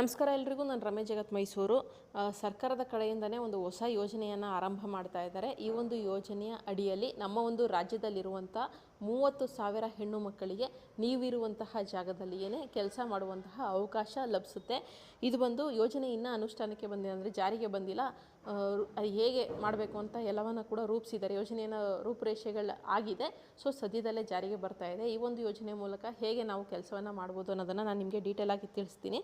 ನಮಸ್ಕಾರ ಎಲ್ರಿಗೂ, ನಾನು ರಮೇಶ್ ಜಗತ್ ಮೈಸೂರು. ಸರ್ಕಾರದ ಕಡೆಯಿಂದನೇ ಒಂದು ಹೊಸ ಯೋಜನೆಯನ್ನು ಆರಂಭ ಮಾಡ್ತಾ ಇದ್ದಾರೆ. ಈ ಒಂದು ಯೋಜನೆಯ ಅಡಿಯಲ್ಲಿ ನಮ್ಮ ಒಂದು ರಾಜ್ಯದಲ್ಲಿರುವಂಥ ಮೂವತ್ತು ಸಾವಿರ ಹೆಣ್ಣು ಮಕ್ಕಳಿಗೆ ನೀವಿರುವಂತಹ ಜಾಗದಲ್ಲಿಯೇ ಕೆಲಸ ಮಾಡುವಂತಹ ಅವಕಾಶ ಲಭಿಸುತ್ತೆ. ಇದು ಬಂದು ಯೋಜನೆ ಇನ್ನೂ ಅನುಷ್ಠಾನಕ್ಕೆ ಬಂದಿದೆ ಅಂದರೆ ಜಾರಿಗೆ ಬಂದಿಲ್ಲ. ಅದು ಹೇಗೆ ಮಾಡಬೇಕು ಅಂತ ಎಲ್ಲವನ್ನು ಕೂಡ ರೂಪಿಸಿದ್ದಾರೆ. ಯೋಜನೆಯನ್ನು ರೂಪುರೇಷೆಗಳು ಆಗಿದೆ. ಸೊ ಸದ್ಯದಲ್ಲೇ ಜಾರಿಗೆ ಬರ್ತಾ ಇದೆ. ಈ ಒಂದು ಯೋಜನೆ ಮೂಲಕ ಹೇಗೆ ನಾವು ಕೆಲಸವನ್ನು ಮಾಡ್ಬೋದು ಅನ್ನೋದನ್ನು ನಾನು ನಿಮಗೆ ಡೀಟೇಲ್ ಆಗಿ ತಿಳಿಸ್ತೀನಿ.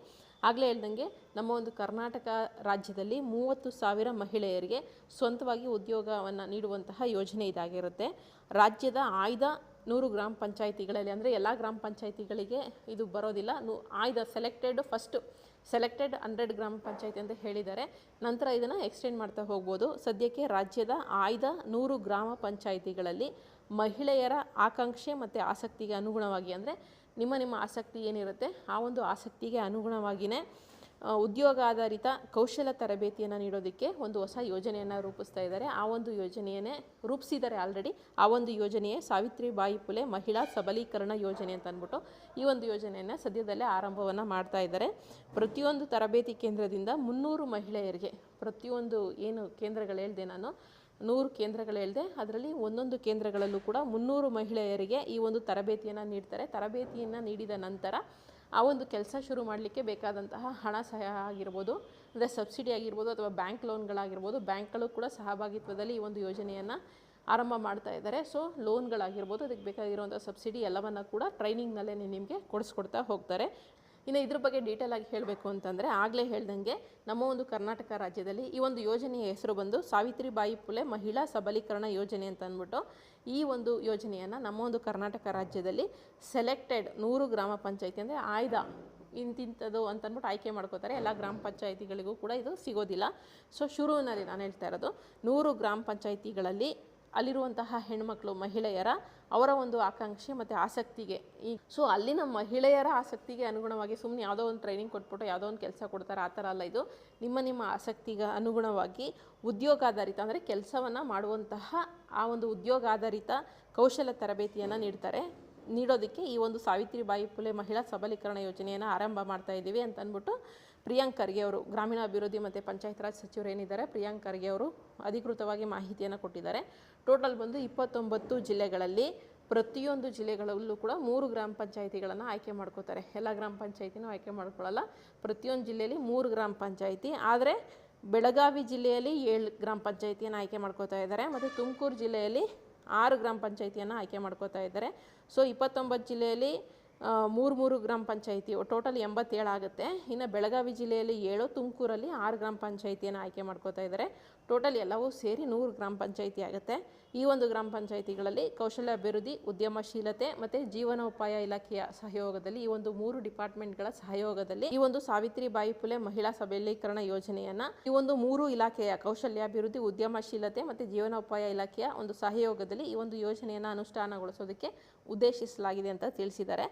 ಆಗಲೇ ಹೇಳ್ದಂಗೆ ನಮ್ಮ ಒಂದು ಕರ್ನಾಟಕ ರಾಜ್ಯದಲ್ಲಿ ಮೂವತ್ತು ಸಾವಿರ ಮಹಿಳೆಯರಿಗೆ ಸ್ವಂತವಾಗಿ ಉದ್ಯೋಗವನ್ನು ನೀಡುವಂತಹ ಯೋಜನೆ ಇದಾಗಿರುತ್ತೆ. ರಾಜ್ಯದ ಆಯ್ದ ನೂರು ಗ್ರಾಮ ಪಂಚಾಯಿತಿಗಳಲ್ಲಿ, ಅಂದರೆ ಎಲ್ಲ ಗ್ರಾಮ ಪಂಚಾಯಿತಿಗಳಿಗೆ ಇದು ಬರೋದಿಲ್ಲ. ನೂ, ಆಯ್ದ ಸೆಲೆಕ್ಟೆಡ್ ಫಸ್ಟು ಸೆಲೆಕ್ಟೆಡ್ ಹಂಡ್ರೆಡ್ ಗ್ರಾಮ ಪಂಚಾಯಿತಿ ಅಂತ ಹೇಳಿದ್ದಾರೆ. ನಂತರ ಇದನ್ನು ಎಕ್ಸ್ಟೆಂಡ್ ಮಾಡ್ತಾ ಹೋಗ್ಬೋದು. ಸದ್ಯಕ್ಕೆ ರಾಜ್ಯದ ಆಯ್ದ ನೂರು ಗ್ರಾಮ ಪಂಚಾಯಿತಿಗಳಲ್ಲಿ ಮಹಿಳೆಯರ ಆಕಾಂಕ್ಷೆ ಮತ್ತು ಆಸಕ್ತಿಗೆ ಅನುಗುಣವಾಗಿ, ಅಂದರೆ ನಿಮ್ಮ ನಿಮ್ಮ ಆಸಕ್ತಿ ಏನಿರುತ್ತೆ, ಆ ಒಂದು ಆಸಕ್ತಿಗೆ ಅನುಗುಣವಾಗಿಯೇ ಆ, ಉದ್ಯೋಗಾಧಾರಿತ ಕೌಶಲ ತರಬೇತಿಯನ್ನು ನೀಡೋದಕ್ಕೆ ಒಂದು ಹೊಸ ಯೋಜನೆಯನ್ನು ರೂಪಿಸ್ತಾ ಇದ್ದಾರೆ. ಆ ಒಂದು ಯೋಜನೆಯನ್ನೇ ರೂಪಿಸಿದ್ದಾರೆ ಆಲ್ರೆಡಿ ಆ ಒಂದು ಯೋಜನೆಯೇ ಸಾವಿತ್ರಿಬಾಯಿ ಪುಲೆ ಮಹಿಳಾ ಸಬಲೀಕರಣ ಯೋಜನೆ ಅಂತ ಅಂದ್ಬಿಟ್ಟು ಈ ಒಂದು ಯೋಜನೆಯನ್ನು ಸದ್ಯದಲ್ಲೇ ಆರಂಭವನ್ನು ಮಾಡ್ತಾ ಇದ್ದಾರೆ. ಪ್ರತಿಯೊಂದು ತರಬೇತಿ ಕೇಂದ್ರದಿಂದ ಮುನ್ನೂರು ಮಹಿಳೆಯರಿಗೆ ಪ್ರತಿಯೊಂದು ಏನು ಕೇಂದ್ರಗಳು ಹೇಳಿದೆ ನಾನು ನೂರು ಕೇಂದ್ರಗಳು ಹೇಳಿದೆ ಅದರಲ್ಲಿ ಒಂದೊಂದು ಕೇಂದ್ರಗಳಲ್ಲೂ ಕೂಡ ಮುನ್ನೂರು ಮಹಿಳೆಯರಿಗೆ ಈ ಒಂದು ತರಬೇತಿಯನ್ನು ನೀಡ್ತಾರೆ. ತರಬೇತಿಯನ್ನು ನೀಡಿದ ನಂತರ ಆ ಒಂದು ಕೆಲಸ ಶುರು ಮಾಡಲಿಕ್ಕೆ ಬೇಕಾದಂತಹ ಹಣ ಸಹಾಯ ಆಗಿರ್ಬೋದು, ಅಂದರೆ ಸಬ್ಸಿಡಿ ಆಗಿರ್ಬೋದು ಅಥವಾ ಬ್ಯಾಂಕ್ ಲೋನ್ಗಳಾಗಿರ್ಬೋದು, ಬ್ಯಾಂಕ್ಗಳು ಕೂಡ ಸಹಭಾಗಿತ್ವದಲ್ಲಿ ಈ ಒಂದು ಯೋಜನೆಯನ್ನು ಆರಂಭ ಮಾಡ್ತಾ ಇದ್ದಾರೆ. ಸೊ ಲೋನ್ಗಳಾಗಿರ್ಬೋದು ಅದಕ್ಕೆ ಬೇಕಾಗಿರುವಂಥ ಸಬ್ಸಿಡಿ ಎಲ್ಲವನ್ನು ಕೂಡ ಟ್ರೈನಿಂಗ್ನಲ್ಲೇ ನಿಮಗೆ ಕೊಡಿಸ್ಕೊಡ್ತಾ ಹೋಗ್ತಾರೆ. ಇನ್ನು ಇದ್ರ ಬಗ್ಗೆ ಡೀಟೇಲ್ ಆಗಿ ಹೇಳಬೇಕು ಅಂತಂದರೆ ಆಗಲೇ ಹೇಳ್ದಂಗೆ ನಮ್ಮ ಒಂದು ಕರ್ನಾಟಕ ರಾಜ್ಯದಲ್ಲಿ ಈ ಒಂದು ಯೋಜನೆಯ ಹೆಸರು ಬಂದು ಸಾವಿತ್ರಿಬಾಯಿ ಪುಲೆ ಮಹಿಳಾ ಸಬಲೀಕರಣ ಯೋಜನೆ ಅಂತ ಅಂದ್ಬಿಟ್ಟು ಈ ಒಂದು ಯೋಜನೆಯನ್ನು ನಮ್ಮ ಒಂದು ಕರ್ನಾಟಕ ರಾಜ್ಯದಲ್ಲಿ ಸೆಲೆಕ್ಟೆಡ್ ನೂರು ಗ್ರಾಮ ಪಂಚಾಯಿತಿ ಅಂದರೆ ಆಯ್ದ ಇಂತಿಂಥದ್ದು ಅಂತಂದ್ಬಿಟ್ಟು ಆಯ್ಕೆ ಮಾಡ್ಕೋತಾರೆ. ಎಲ್ಲ ಗ್ರಾಮ ಪಂಚಾಯಿತಿಗಳಿಗೂ ಕೂಡ ಇದು ಸಿಗೋದಿಲ್ಲ. ಸೊ ಶುರುವಿನಲ್ಲಿ ನಾನು ಹೇಳ್ತಾ ಇರೋದು ನೂರು ಗ್ರಾಮ ಪಂಚಾಯತಿಗಳಲ್ಲಿ ಅಲ್ಲಿರುವಂತಹ ಹೆಣ್ಮಕ್ಳು, ಮಹಿಳೆಯರ ಅವರ ಒಂದು ಆಕಾಂಕ್ಷೆ ಮತ್ತು ಆಸಕ್ತಿಗೆ. ಈ ಸೊ, ಅಲ್ಲಿನ ಮಹಿಳೆಯರ ಆಸಕ್ತಿಗೆ ಅನುಗುಣವಾಗಿ ಸುಮ್ಮನೆ ಯಾವುದೋ ಒಂದು ಟ್ರೈನಿಂಗ್ ಕೊಟ್ಬಿಟ್ಟು ಯಾವುದೋ ಒಂದು ಕೆಲಸ ಕೊಡ್ತಾರೆ, ಆ ಥರ ಅಲ್ಲ ಇದು. ನಿಮ್ಮ ನಿಮ್ಮ ಆಸಕ್ತಿಗೆ ಅನುಗುಣವಾಗಿ ಉದ್ಯೋಗಾಧಾರಿತ ಅಂದರೆ ಕೆಲಸವನ್ನು ಮಾಡುವಂತಹ ಆ ಒಂದು ಉದ್ಯೋಗಾಧಾರಿತ ಕೌಶಲ ತರಬೇತಿಯನ್ನು ನೀಡ್ತಾರೆ. ನೀಡೋದಕ್ಕೆ ಈ ಒಂದು ಸಾವಿತ್ರಿಬಾಯಿ ಪುಲೆ ಮಹಿಳಾ ಸಬಲೀಕರಣ ಯೋಜನೆಯನ್ನು ಆರಂಭ ಮಾಡ್ತಾ ಇದ್ದೀವಿ ಅಂತ ಅಂದ್ಬಿಟ್ಟು ಪ್ರಿಯಾಂಕ್ ಖರ್ಗೆ ಅವರು ಗ್ರಾಮೀಣಾಭಿವೃದ್ಧಿ ಮತ್ತು ಪಂಚಾಯತ್ ರಾಜ್ ಸಚಿವರು ಏನಿದ್ದಾರೆ, ಪ್ರಿಯಾಂಕ್ ಖರ್ಗೆ ಅವರು ಅಧಿಕೃತವಾಗಿ ಮಾಹಿತಿಯನ್ನು ಕೊಟ್ಟಿದ್ದಾರೆ. ಟೋಟಲ್ ಬಂದು ಇಪ್ಪತ್ತೊಂಬತ್ತು ಜಿಲ್ಲೆಗಳಲ್ಲಿ ಪ್ರತಿಯೊಂದು ಜಿಲ್ಲೆಗಳಲ್ಲೂ ಕೂಡ ಮೂರು ಗ್ರಾಮ ಪಂಚಾಯಿತಿಗಳನ್ನು ಆಯ್ಕೆ ಮಾಡ್ಕೋತಾರೆ. ಎಲ್ಲ ಗ್ರಾಮ ಪಂಚಾಯಿತಿನೂ ಆಯ್ಕೆ ಮಾಡ್ಕೊಳ್ಳಲ್ಲ ಪ್ರತಿಯೊಂದು ಜಿಲ್ಲೆಯಲ್ಲಿ ಮೂರು ಗ್ರಾಮ ಪಂಚಾಯಿತಿ. ಆದರೆ ಬೆಳಗಾವಿ ಜಿಲ್ಲೆಯಲ್ಲಿ ಏಳು ಗ್ರಾಮ ಪಂಚಾಯಿತಿಯನ್ನು ಆಯ್ಕೆ ಮಾಡ್ಕೋತಾ ಇದ್ದಾರೆ ಮತ್ತು ತುಮಕೂರು ಜಿಲ್ಲೆಯಲ್ಲಿ ಆರು ಗ್ರಾಮ ಪಂಚಾಯಿತಿಯನ್ನು ಆಯ್ಕೆ ಮಾಡ್ಕೋತಾ ಇದ್ದಾರೆ. ಸೊ ಇಪ್ಪತ್ತೊಂಬತ್ತು ಜಿಲ್ಲೆಯಲ್ಲಿ ಮೂರು ಮೂರು ಗ್ರಾಮ ಪಂಚಾಯಿತಿ ಟೋಟಲ್ ಎಂಬತ್ತೇಳು ಆಗುತ್ತೆ. ಇನ್ನು ಬೆಳಗಾವಿ ಜಿಲ್ಲೆಯಲ್ಲಿ ಏಳು, ತುಮಕೂರಲ್ಲಿ ಆರು ಗ್ರಾಮ ಪಂಚಾಯಿತಿಯನ್ನು ಆಯ್ಕೆ ಮಾಡ್ಕೋತಾ ಇದ್ದಾರೆ ಟೋಟಲ್ ಎಲ್ಲವೂ ಸೇರಿ ನೂರು ಗ್ರಾಮ ಪಂಚಾಯಿತಿ ಆಗುತ್ತೆ. ಈ ಒಂದು ಗ್ರಾಮ ಪಂಚಾಯಿತಿಗಳಲ್ಲಿ ಕೌಶಲ್ಯ ಅಭಿವೃದ್ಧಿ, ಉದ್ಯಮಶೀಲತೆ ಮತ್ತು ಜೀವನೋಪಾಯ ಇಲಾಖೆಯ ಸಹಯೋಗದಲ್ಲಿ, ಈ ಒಂದು ಮೂರು ಡಿಪಾರ್ಟ್ಮೆಂಟ್ಗಳ ಸಹಯೋಗದಲ್ಲಿ, ಈ ಒಂದು ಸಾವಿತ್ರಿಬಾಯಿ ಫುಲೆ ಮಹಿಳಾ ಸಬಲೀಕರಣ ಯೋಜನೆಯನ್ನು, ಈ ಒಂದು ಮೂರು ಇಲಾಖೆಯ ಕೌಶಲ್ಯಾಭಿವೃದ್ಧಿ, ಉದ್ಯಮಶೀಲತೆ ಮತ್ತು ಜೀವನೋಪಾಯ ಇಲಾಖೆಯ ಒಂದು ಸಹಯೋಗದಲ್ಲಿ ಈ ಒಂದು ಯೋಜನೆಯನ್ನು ಅನುಷ್ಠಾನಗೊಳಿಸೋದಕ್ಕೆ ಉದ್ದೇಶಿಸಲಾಗಿದೆ ಅಂತ ತಿಳಿಸಿದ್ದಾರೆ.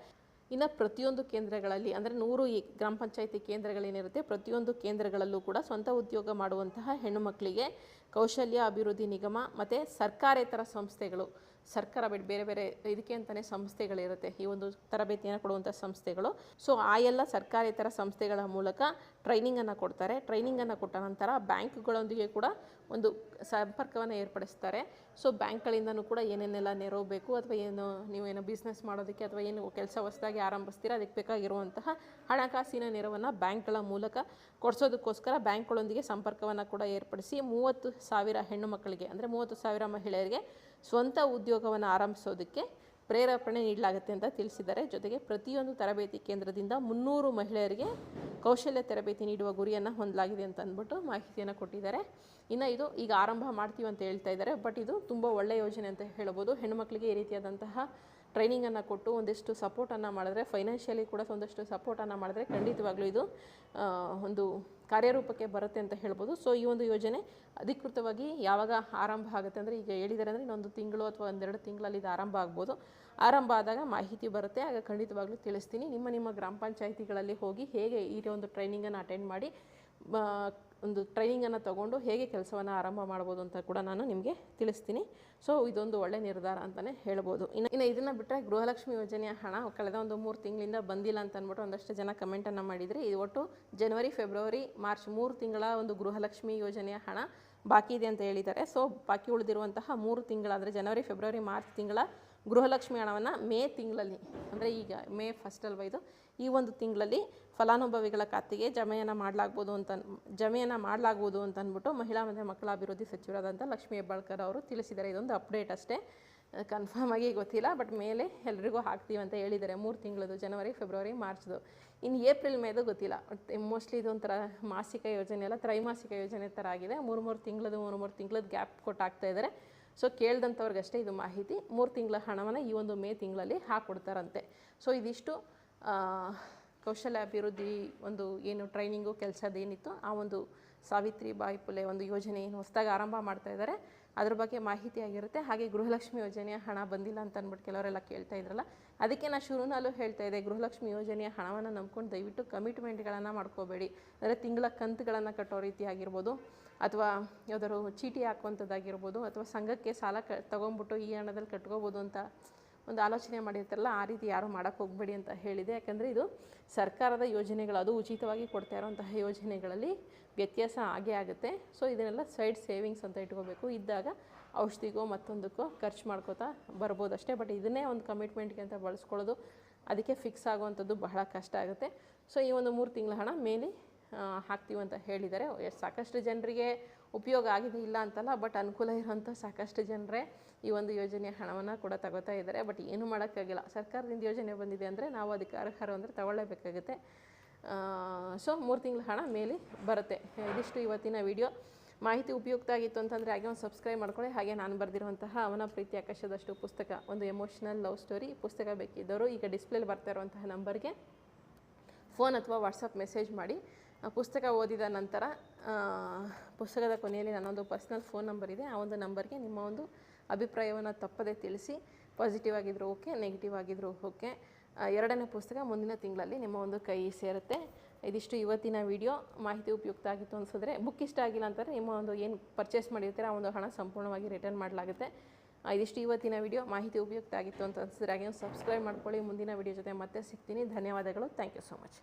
ಇನ್ನು ಪ್ರತಿಯೊಂದು ಕೇಂದ್ರಗಳಲ್ಲಿ, ಅಂದರೆ ನೂರು ಈ ಗ್ರಾಮ ಪಂಚಾಯಿತಿ ಕೇಂದ್ರಗಳೇನಿರುತ್ತೆ, ಪ್ರತಿಯೊಂದು ಕೇಂದ್ರಗಳಲ್ಲೂ ಕೂಡ ಸ್ವಂತ ಉದ್ಯೋಗ ಮಾಡುವಂತಹ ಹೆಣ್ಣು ಮಕ್ಕಳಿಗೆ ಕೌಶಲ್ಯ ಅಭಿವೃದ್ಧಿ ನಿಗಮ ಮತ್ತು ಸರ್ಕಾರೇತರ ಸಂಸ್ಥೆಗಳು ಸರ್ಕಾರ ಬಿಟ್ಟು ಬೇರೆ ಬೇರೆ ಇದಕ್ಕೆ ಅಂತಲೇ ಸಂಸ್ಥೆಗಳಿರುತ್ತೆ. ಈ ಒಂದು ತರಬೇತಿಯನ್ನು ಕೊಡುವಂಥ ಸಂಸ್ಥೆಗಳು. ಸೊ ಆ ಎಲ್ಲ ಸರ್ಕಾರೇತರ ಸಂಸ್ಥೆಗಳ ಮೂಲಕ ಟ್ರೈನಿಂಗನ್ನು ಕೊಡ್ತಾರೆ. ಟ್ರೈನಿಂಗನ್ನು ಕೊಟ್ಟ ನಂತರ ಬ್ಯಾಂಕ್ಗಳೊಂದಿಗೆ ಕೂಡ ಒಂದು ಸಂಪರ್ಕವನ್ನು ಏರ್ಪಡಿಸ್ತಾರೆ. ಸೊ ಬ್ಯಾಂಕ್ಗಳಿಂದನೂ ಕೂಡ ಏನೇನೆಲ್ಲ ನೆರವು ಬೇಕು ಅಥವಾ ಏನು ನೀವು ಏನೋ ಬಿಸ್ನೆಸ್ ಮಾಡೋದಕ್ಕೆ ಅಥವಾ ಏನು ಕೆಲಸ ಹೊಸದಾಗಿ ಆರಂಭಿಸ್ತೀರ, ಅದಕ್ಕೆ ಬೇಕಾಗಿರುವಂತಹ ಹಣಕಾಸಿನ ನೆರವನ್ನು ಬ್ಯಾಂಕ್ಗಳ ಮೂಲಕ ಕೊಡಿಸೋದಕ್ಕೋಸ್ಕರ ಬ್ಯಾಂಕ್ಗಳೊಂದಿಗೆ ಸಂಪರ್ಕವನ್ನು ಕೂಡ ಏರ್ಪಡಿಸಿ ಮೂವತ್ತು ಸಾವಿರ ಹೆಣ್ಣು ಮಕ್ಕಳಿಗೆ, ಅಂದರೆ ಮೂವತ್ತು ಸಾವಿರ ಮಹಿಳೆಯರಿಗೆ ಸ್ವಂತ ಉದ್ಯೋಗವನ್ನು ಆರಂಭಿಸೋದಕ್ಕೆ ಪ್ರೇರೇಪಣೆ ನೀಡಲಾಗುತ್ತೆ ಅಂತ ತಿಳಿಸಿದ್ದಾರೆ. ಜೊತೆಗೆ ಪ್ರತಿಯೊಂದು ತರಬೇತಿ ಕೇಂದ್ರದಿಂದ ಮುನ್ನೂರು ಮಹಿಳೆಯರಿಗೆ ಕೌಶಲ್ಯ ತರಬೇತಿ ನೀಡುವ ಗುರಿಯನ್ನು ಹೊಂದಲಾಗಿದೆ ಅಂತ ಅಂದ್ಬಿಟ್ಟು ಮಾಹಿತಿಯನ್ನು ಕೊಟ್ಟಿದ್ದಾರೆ. ಇನ್ನು ಇದು ಈಗ ಆರಂಭ ಮಾಡ್ತೀವಿ ಅಂತ ಹೇಳ್ತಾ ಇದ್ದಾರೆ. ಬಟ್ ಇದು ತುಂಬ ಒಳ್ಳೆಯ ಯೋಜನೆ ಅಂತ ಹೇಳ್ಬೋದು. ಹೆಣ್ಣುಮಕ್ಕಳಿಗೆ ಈ ರೀತಿಯಾದಂತಹ ಟ್ರೈನಿಂಗನ್ನು ಕೊಟ್ಟು ಒಂದಿಷ್ಟು ಸಪೋರ್ಟನ್ನು ಮಾಡಿದ್ರೆ, ಫೈನಾನ್ಷಿಯಲಿ ಕೂಡ ಒಂದಷ್ಟು ಸಪೋರ್ಟನ್ನು ಮಾಡಿದ್ರೆ ಖಂಡಿತವಾಗ್ಲೂ ಇದು ಒಂದು ಕಾರ್ಯರೂಪಕ್ಕೆ ಬರುತ್ತೆ ಅಂತ ಹೇಳ್ಬೋದು. ಸೊ ಈ ಒಂದು ಯೋಜನೆ ಅಧಿಕೃತವಾಗಿ ಯಾವಾಗ ಆರಂಭ ಆಗುತ್ತೆ ಅಂದರೆ, ಈಗ ಹೇಳಿದ್ದಾರೆ ಅಂದರೆ ಇನ್ನೊಂದು ತಿಂಗಳು ಅಥವಾ ಒಂದೆರಡು ತಿಂಗಳಲ್ಲಿ ಇದು ಆರಂಭ ಆಗ್ಬೋದು. ಆರಂಭ ಆದಾಗ ಮಾಹಿತಿ ಬರುತ್ತೆ, ಆಗ ಖಂಡಿತವಾಗ್ಲೂ ತಿಳಿಸ್ತೀನಿ. ನಿಮ್ಮ ನಿಮ್ಮ ಗ್ರಾಮ ಪಂಚಾಯಿತಿಗಳಲ್ಲಿ ಹೋಗಿ ಹೇಗೆ ಈ ಒಂದು ಟ್ರೈನಿಂಗನ್ನು ಅಟೆಂಡ್ ಮಾಡಿ ಒಂದು ಟ್ರೈನಿಂಗನ್ನು ತಗೊಂಡು ಹೇಗೆ ಕೆಲಸವನ್ನು ಆರಂಭ ಮಾಡ್ಬೋದು ಅಂತ ಕೂಡ ನಾನು ನಿಮಗೆ ತಿಳಿಸ್ತೀನಿ. ಸೊ ಇದೊಂದು ಒಳ್ಳೆ ನಿರ್ಧಾರ ಅಂತಲೇ ಹೇಳ್ಬೋದು. ಇನ್ನು ಇನ್ನು ಇದನ್ನು ಬಿಟ್ಟರೆ ಗೃಹಲಕ್ಷ್ಮಿ ಯೋಜನೆಯ ಹಣ ಕಳೆದ ಒಂದು ಮೂರು ತಿಂಗಳಿಂದ ಬಂದಿಲ್ಲ ಅಂತ ಅಂದ್ಬಿಟ್ಟು ಒಂದಷ್ಟು ಜನ ಕಮೆಂಟನ್ನು ಮಾಡಿದರೆ ಇದು ಒಟ್ಟು ಜನವರಿ ಫೆಬ್ರವರಿ ಮಾರ್ಚ್ ಮೂರು ತಿಂಗಳ ಒಂದು ಗೃಹಲಕ್ಷ್ಮಿ ಯೋಜನೆಯ ಹಣ ಬಾಕಿ ಇದೆ ಅಂತ ಹೇಳಿದ್ದಾರೆ. ಸೊ ಬಾಕಿ ಉಳಿದಿರುವಂತಹ ಮೂರು ತಿಂಗಳಾದರೆ ಜನವರಿ ಫೆಬ್ರವರಿ ಮಾರ್ಚ್ ತಿಂಗಳ ಗೃಹಲಕ್ಷ್ಮಿ ಹಣವನ್ನು ಮೇ ತಿಂಗಳಲ್ಲಿ, ಅಂದರೆ ಈಗ ಮೇ ಫಸ್ಟ್ ಅಲ್ವಾ ಇದು? ಈ ಒಂದು ತಿಂಗಳಲ್ಲಿ ಫಲಾನುಭವಿಗಳ ಖಾತೆಗೆ ಜಮೆಯನ್ನು ಮಾಡಲಾಗ್ಬೋದು ಅಂತ, ಜಮೆಯನ್ನು ಮಾಡಲಾಗುವುದು ಅಂತ ಅಂದ್ಬಿಟ್ಟು ಮಹಿಳಾ ಮತ್ತು ಮಕ್ಕಳ ಅಭಿವೃದ್ಧಿ ಸಚಿವರಾದಂಥ ಲಕ್ಷ್ಮಿ ಹೆಬ್ಬಾಳ್ಕರ್ ಅವರು ತಿಳಿಸಿದ್ದಾರೆ. ಇದೊಂದು ಅಪ್ಡೇಟ್ ಅಷ್ಟೇ. ಕನ್ಫರ್ಮ್ ಆಗಿ ಗೊತ್ತಿಲ್ಲ ಬಟ್ ಮೇಲೆ ಎಲ್ರಿಗೂ ಹಾಕ್ತೀವಿ ಅಂತ ಹೇಳಿದ್ದಾರೆ. ಮೂರು ತಿಂಗಳದು ಜನವರಿ, ಫೆಬ್ರವರಿ, ಮಾರ್ಚ್ದು. ಇನ್ನು ಏಪ್ರಿಲ್, ಮೇದು ಗೊತ್ತಿಲ್ಲ. ಮೋಸ್ಟ್ಲಿ ಇದೊಂಥರ ಮಾಸಿಕ ಯೋಜನೆ ಅಲ್ಲ, ತ್ರೈಮಾಸಿಕ ಯೋಜನೆ ಥರ ಆಗಿದೆ. ಮೂರು ಮೂರು ತಿಂಗಳದು ಮೂರು ಮೂರು ತಿಂಗಳದ್ದು ಗ್ಯಾಪ್ ಕೊಟ್ಟು ಇದ್ದಾರೆ. ಸೊ ಕೇಳ್ದಂಥವ್ರಿಗಷ್ಟೇ ಇದು ಮಾಹಿತಿ. ಮೂರು ತಿಂಗಳ ಹಣವನ್ನು ಈ ಒಂದು ಮೇ ತಿಂಗಳಲ್ಲಿ ಹಾಕ್ಕೊಡ್ತಾರಂತೆ ಸೊ ಇದಿಷ್ಟು ಕೌಶಲ್ಯ ಅಭಿವೃದ್ಧಿ ಒಂದು ಏನು ಟ್ರೈನಿಂಗು ಕೆಲಸದ ಏನಿತ್ತು ಆ ಒಂದು ಸಾವಿತ್ರಿ ಬಾಯಿ ಪುಲೆ ಒಂದು ಯೋಜನೆ ಏನು ಹೊಸದಾಗಿ ಆರಂಭ ಮಾಡ್ತಾ ಇದ್ದಾರೆ ಅದ್ರ ಬಗ್ಗೆ ಮಾಹಿತಿ ಆಗಿರುತ್ತೆ. ಹಾಗೆ ಗೃಹಲಕ್ಷ್ಮಿ ಯೋಜನೆಯ ಹಣ ಬಂದಿಲ್ಲ ಅಂತ ಅಂದ್ಬಿಟ್ಟು ಕೆಲವರೆಲ್ಲ ಕೇಳ್ತಾ ಇದ್ರಲ್ಲ. ಅದಕ್ಕೆ ನಾನು ಶುರುನಲ್ಲೂ ಹೇಳ್ತಾ ಇದ್ದೆ, ಗೃಹಲಕ್ಷ್ಮಿ ಯೋಜನೆಯ ಹಣವನ್ನು ನಂಬ್ಕೊಂಡು ದಯವಿಟ್ಟು ಕಮಿಟ್ಮೆಂಟ್ಗಳನ್ನು ಮಾಡ್ಕೋಬೇಡಿ. ಅಂದರೆ ತಿಂಗಳ ಕಂತುಗಳನ್ನು ಕಟ್ಟೋ ರೀತಿ ಆಗಿರ್ಬೋದು, ಅಥವಾ ಯಾವ್ದಾದ್ರು ಚೀಟಿ ಹಾಕುವಂಥದ್ದಾಗಿರ್ಬೋದು, ಅಥವಾ ಸಂಘಕ್ಕೆ ಸಾಲ ಕ, ತೊಗೊಂಬಿಟ್ಟು ಈ ಹಣದಲ್ಲಿ ಕಟ್ಕೋಬೋದು ಅಂತ ಒಂದು ಆಲೋಚನೆ ಮಾಡಿರ್ತಾರಲ್ಲ, ಆ ರೀತಿ ಯಾರು ಮಾಡೋಕ್ಕೆ ಹೋಗಬೇಡಿ ಅಂತ ಹೇಳಿದೆ. ಯಾಕಂದರೆ ಇದು ಸರ್ಕಾರದ ಯೋಜನೆಗಳು, ಅದು ಉಚಿತವಾಗಿ ಕೊಡ್ತಾ ಇರೋವಂತಹ ಯೋಜನೆಗಳಲ್ಲಿ ವ್ಯತ್ಯಾಸ ಆಗೇ ಆಗುತ್ತೆ. ಸೊ ಇದನ್ನೆಲ್ಲ ಸೈಡ್ ಸೇವಿಂಗ್ಸ್ ಅಂತ ಇಟ್ಕೋಬೇಕು. ಇದ್ದಾಗ ಔಷಧಿಗೋ ಮತ್ತೊಂದಕ್ಕೋ ಖರ್ಚು ಮಾಡ್ಕೋತಾ ಬರ್ಬೋದು ಅಷ್ಟೇ. ಬಟ್ ಇದನ್ನೇ ಒಂದು ಕಮಿಟ್ಮೆಂಟ್ಗೆ ಅಂತ ಬಳಸ್ಕೊಳ್ಳೋದು, ಅದಕ್ಕೆ ಫಿಕ್ಸ್ ಆಗುವಂಥದ್ದು ಬಹಳ ಕಷ್ಟ ಆಗುತ್ತೆ. ಸೊ ಈ ಒಂದು ಮೂರು ತಿಂಗಳ ಹಣ ಮೇಲೆ ಹಾಕ್ತೀವಿ ಅಂತ ಹೇಳಿದ್ದಾರೆ. ಸಾಕಷ್ಟು ಜನರಿಗೆ ಉಪಯೋಗ ಆಗಿದೆ ಇಲ್ಲ ಅಂತಲ್ಲ, ಬಟ್ ಅನುಕೂಲ ಇರೋಂಥ ಸಾಕಷ್ಟು ಜನರೇ ಈ ಒಂದು ಯೋಜನೆಯ ಹಣವನ್ನು ಕೂಡ ತಗೋತಾ ಇದ್ದಾರೆ. ಬಟ್ ಏನು ಮಾಡೋಕ್ಕಾಗಿಲ್ಲ. ಸರ್ಕಾರದಿಂದ ಯೋಜನೆ ಬಂದಿದೆ ಅಂದರೆ ನಾವು ಅದಕ್ಕೆ ಅರ್ಹರು ಅಂದರೆ ತಗೊಳ್ಳೇಬೇಕಾಗುತ್ತೆ. ಸೊ, ಮೂರು ತಿಂಗಳ ಹಣ ಮೇಲೆ ಬರುತ್ತೆ. ಇದಿಷ್ಟು ಇವತ್ತಿನ ವಿಡಿಯೋ. ಮಾಹಿತಿ ಉಪಯುಕ್ತ ಆಗಿತ್ತು ಅಂತಂದರೆ ಹಾಗೆ ಒಂದು ಸಬ್ಸ್ಕ್ರೈಬ್ ಮಾಡ್ಕೊಳ್ಳಿ. ಹಾಗೆ ನಾನು ಬರೆದಿರುವಂತಹ ಅವನ ಪ್ರೀತಿ ಆಕಾಶದಷ್ಟು ಪುಸ್ತಕ, ಒಂದು ಎಮೋಷನಲ್ ಲವ್ ಸ್ಟೋರಿ ಪುಸ್ತಕ ಬೇಕಿದ್ದವರು ಈಗ ಡಿಸ್ಪ್ಲೇಲಿ ಬರ್ತಾ ಇರುವಂತಹ ನಂಬರ್ಗೆ ಫೋನ್ ಅಥವಾ ವಾಟ್ಸಪ್ ಮೆಸೇಜ್ ಮಾಡಿ. ಪುಸ್ತಕ ಓದಿದ ನಂತರ ಪುಸ್ತಕದ ಕೊನೆಯಲ್ಲಿ ನನ್ನೊಂದು ಪರ್ಸ್ನಲ್ ಫೋನ್ ನಂಬರ್ ಇದೆ. ಆ ಒಂದು ನಂಬರ್ಗೆ ನಿಮ್ಮ ಒಂದು ಅಭಿಪ್ರಾಯವನ್ನು ತಪ್ಪದೇ ತಿಳಿಸಿ ಪಾಸಿಟಿವ್ ಆಗಿದ್ದರೂ ಓಕೆ ನೆಗೆಟಿವ್ ಆಗಿದ್ದರೂ ಓಕೆ ಎರಡನೇ ಪುಸ್ತಕ ಮುಂದಿನ ತಿಂಗಳಲ್ಲಿ ನಿಮ್ಮ ಒಂದು ಕೈ ಸೇರುತ್ತೆ. ಇದಿಷ್ಟು ಇವತ್ತಿನ ವಿಡಿಯೋ ಮಾಹಿತಿ ಉಪಯುಕ್ತ ಆಗಿತ್ತು ಅನಿಸಿದ್ರೆ ಬುಕ್ ಇಷ್ಟ ಆಗಿಲ್ಲ ಅಂತಂದರೆ ನಿಮ್ಮ ಒಂದು ಏನು ಪರ್ಚೇಸ್ ಮಾಡಿರ್ತೀರ, ಆ ಒಂದು ಹಣ ಸಂಪೂರ್ಣವಾಗಿ ರಿಟರ್ನ್ ಮಾಡಲಾಗುತ್ತೆ. ಇದಿಷ್ಟು ಇವತ್ತಿನ ವಿಡಿಯೋ ಮಾಹಿತಿ ಉಪಯುಕ್ತ ಆಗಿತ್ತು ಅಂತ ಅನಿಸಿದ್ರೆ, ಹಾಗೆ ಸಬ್ಸ್ಕ್ರೈಬ್ ಮಾಡ್ಕೊಳ್ಳಿ. ಮುಂದಿನ ವಿಡಿಯೋ ಜೊತೆ ಮತ್ತೆ ಸಿಗ್ತೀನಿ. ಧನ್ಯವಾದಗಳು. Thank you so much